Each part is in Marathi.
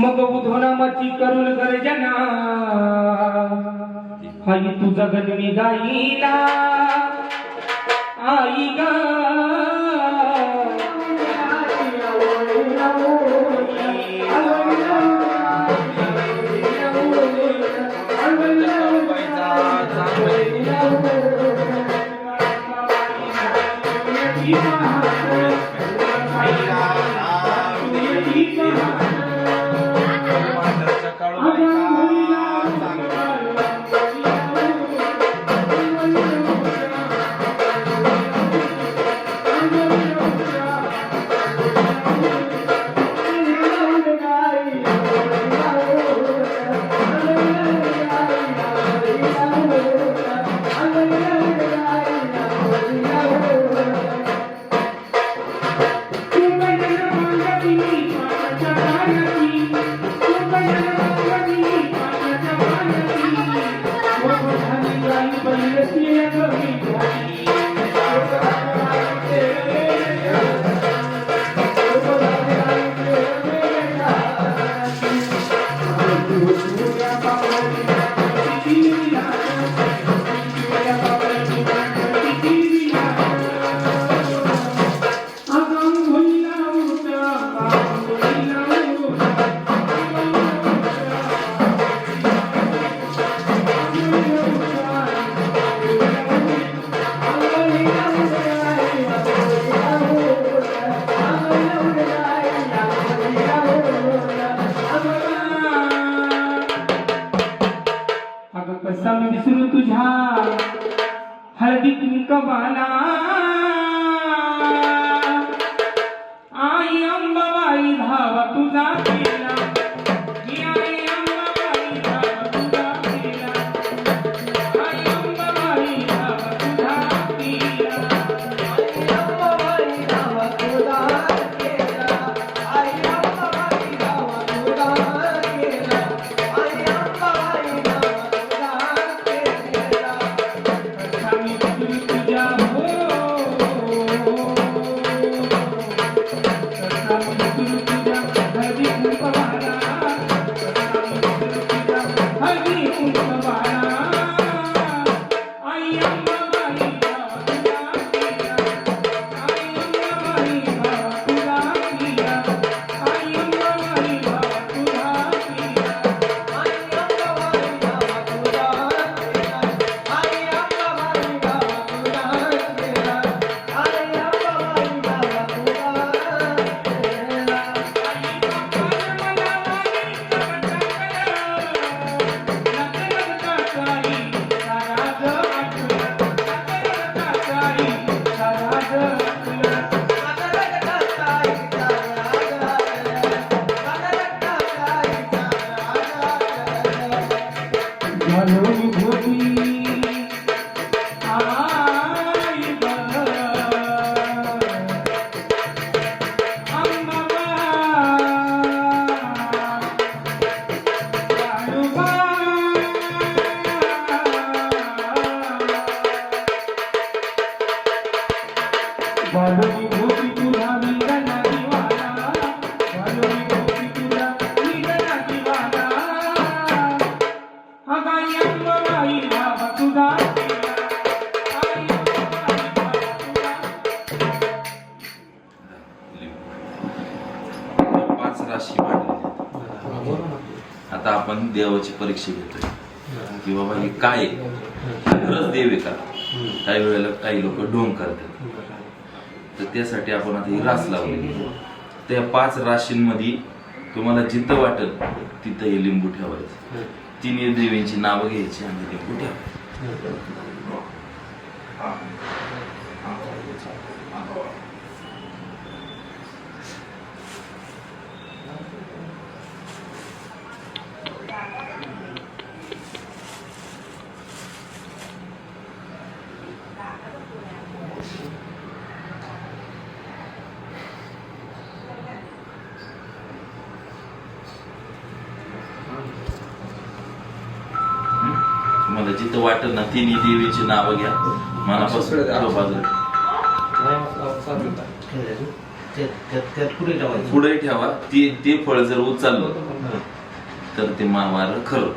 मग उधोनामाची करुण गर्जना. हाई तुझा गणवी गाईला कसा मी विसरू तुझ्या? हळदी कुंकवाला आई अंबाबाई धावा तुझा देवाची परीक्षा घेतोय. की बाबा हे काय आहे? खरंच देव आहे का? काही वेळेला काही लोक ढोंग करतात. तर त्यासाठी आपण आता ही रास लावली. त्या पाच राशींमध्ये तुम्हाला जिथं वाटेल तिथं हे लिंबू ठेवायचं. तिन्ही देवींची नावं घ्यायची आणि लिंबू ठेवायचं हं? जिथं वाटेल ना तिन्ही देवीची नावं घ्या. मनापासून पुढे ठेवा. ती ते फळ जर उचललं तर ते मावार खरं.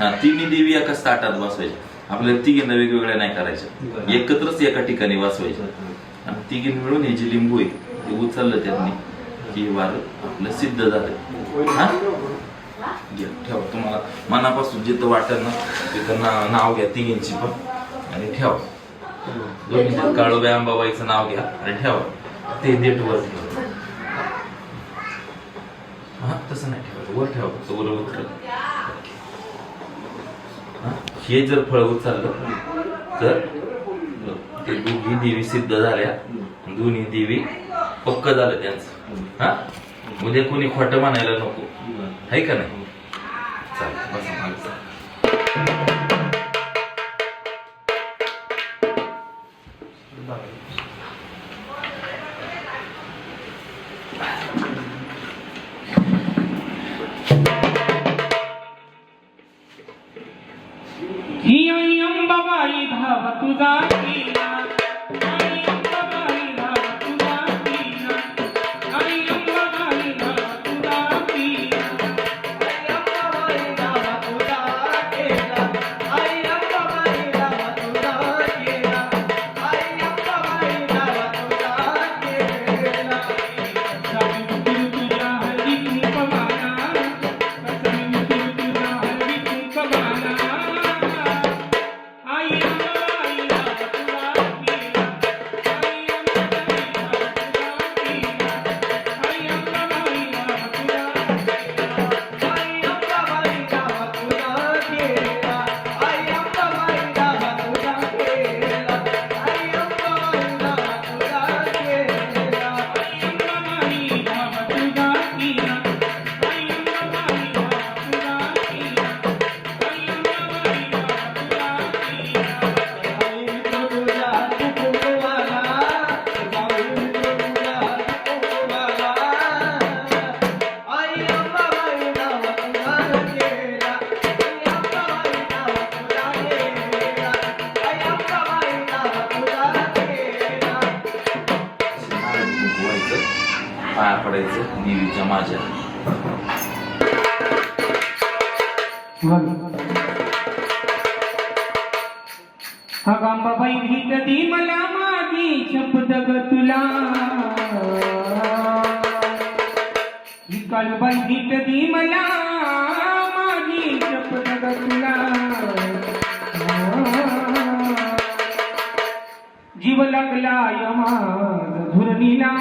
हा तिन्ही देवी एकाच ताटात बसवायच्या. आपल्याला तिघींना वेगवेगळ्या नाही करायच्या. एकत्रच एका ठिकाणी बसवायच्या. आणि तिघी मिळून हे जे लिंबू आहे ते उचललं त्यांनी की वार आपलं सिद्ध झालं. हा? घ्या ठेवा तुम्हाला मनापासून जिथं वाटेल ना तिथं ना नाव घ्या तिघींची पण आणि ठेवा. दोन्ही काळोब्या अंबाबाईचं नाव घ्या आणि ठेवा. ते देठ वर ठेवा. हा तसं नाही ठेवायचं. वर ठेवा फक्त वर हा, हे जर फळ उचललं तर ते दोघी देवी सिद्ध झाल्या. दोन्ही देवी पक्क झालं त्यांचं. हा? उद्या कोणी खोटं म्हणायला नको. आहे का नाही? चालेल. बसा ही बंदित दी मला माझी शपथ ग तुला जीव लागला यमा धुरणीला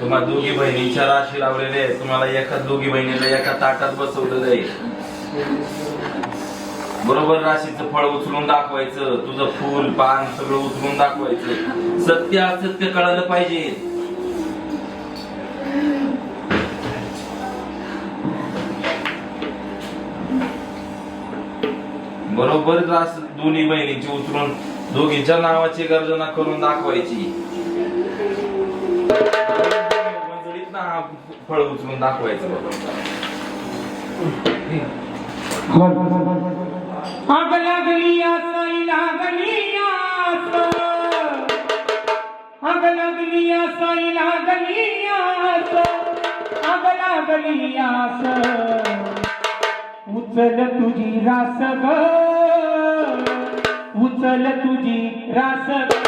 तुम्हा दोघी बहिणीच्या राशी लावलेले आहे तुम्हाला एका दोघी बहिणीला एका ताटात बसवलं जाईल बरोबर राशीचं फळ उचलून दाखवायचं. तुझं फूल पान सगळं उचलून दाखवायचं. सत्य असत्य कळालं पाहिजे. बरोबर रास दोन्ही बहिणीची उचलून दोघींच्या नावाची गर्जना करून दाखवायची. मंडळीत ना हा फळ उचलून दाखवायचं असं उचल तुझी रास ग उचल तुझी रास ग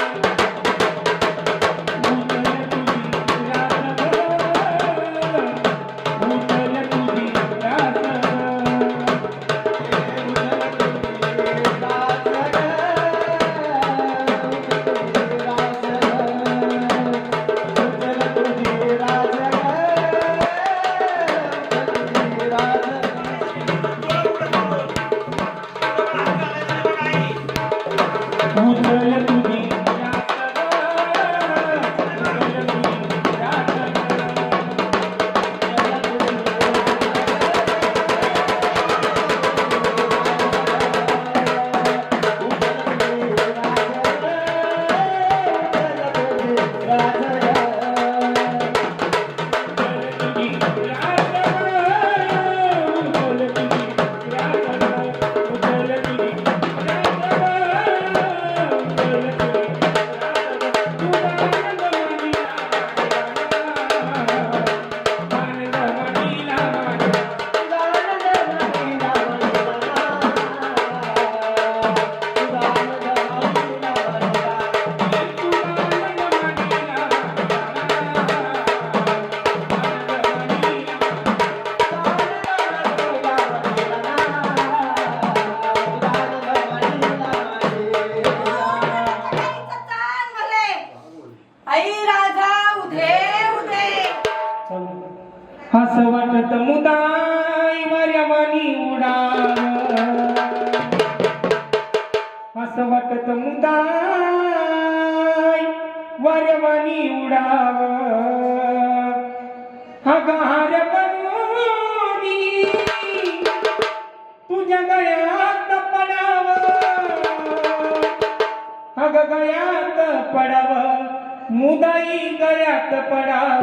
असं वाटत मुदाई वाऱ्यावानी उडाव. हगार बनवणी तुझ्या गळ्यात पडाव. अग गळ्यात पडाव मुदाई गळ्यात पडाव.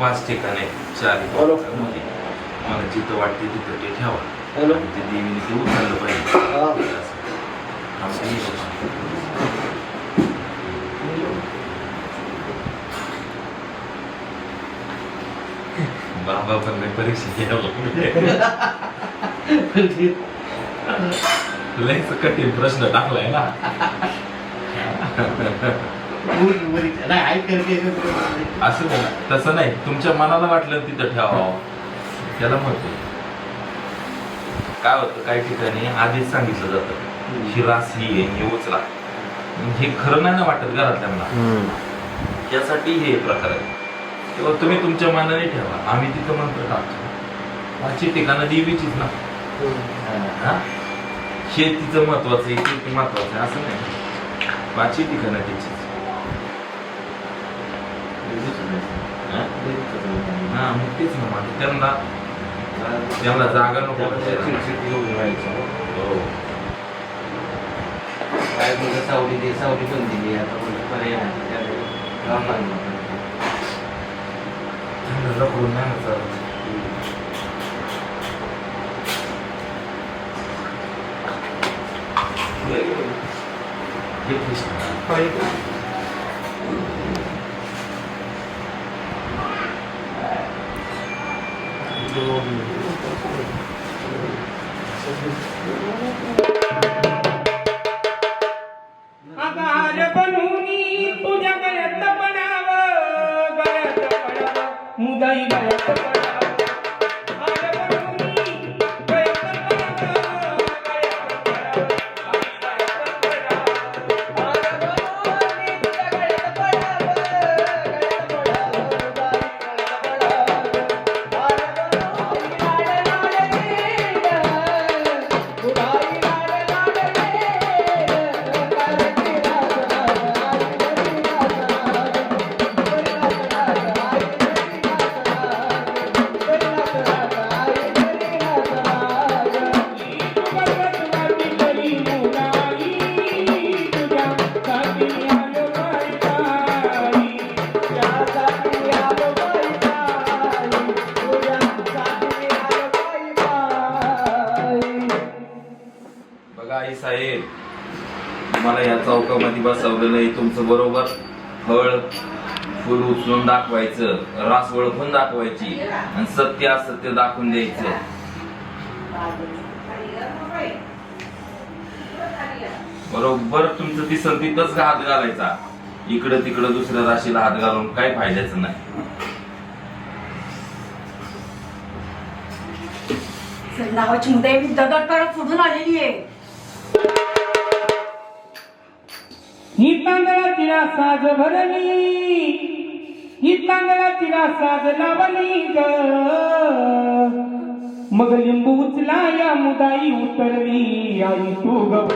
पाच ठिकाण आहे चार. मध्ये मला जिथं वाटते तिथं ते ठेवा. ते देवीने ते उचललं पाहिजे. हा. असं. बाबा पण लय परीक्षा घ्यावं लयच कठीण प्रश्न टाकलाय ना. असं नाही. तसं नाही. तुमच्या मनाला वाटलं तिथं ठेवावं. त्याला आहे. काय होतं काही ठिकाणी आधीच सांगितलं जातं. ही रास ही आहे हे उचला हे खरं नाही ना वाटत घरातल्यांना त्यासाठी हे प्रकार आहे तेव्हा तुम्ही तुमच्या मनाने ठेवा. आम्ही तिथं मंत्र टाकतो. पाचही ठिकाणं देवीचीच ना. हा? हे तिचं महत्वाचं आहे ते महत्वाचं आहे असं नाही. पाचही ठिकाणं तिचीच हा? हा मग तेच ना माझं त्यांना त्यांना जागा नको हो काय मुलं सावली दे सावली पण दिली आता मुलं पर्याय नाही त्यामुळे राम लागला. त्यांना नाही ना चालत. हे. नाही साहेब. तुम्हाला या चौकामध्ये बसवलं नाही तुमचं बरोबर फळ फुल उचलून दाखवायचं रास ओळखून दाखवायची आणि सत्य असत्य दाखवून द्यायचं. बरोबर तुमचं ती तिथंच हात घालायचा. इकडं तिकडं दुसऱ्या राशीला हात घालून काही फायद्याचं नाही. नावाची मुद्दा मी दगड काढत फुटून आलेली आहे. तांदळाची साज भरली. ही तांदळाची साज लावली ग. मग लिंबू उचला या मुदाई उतरली. आई तू ग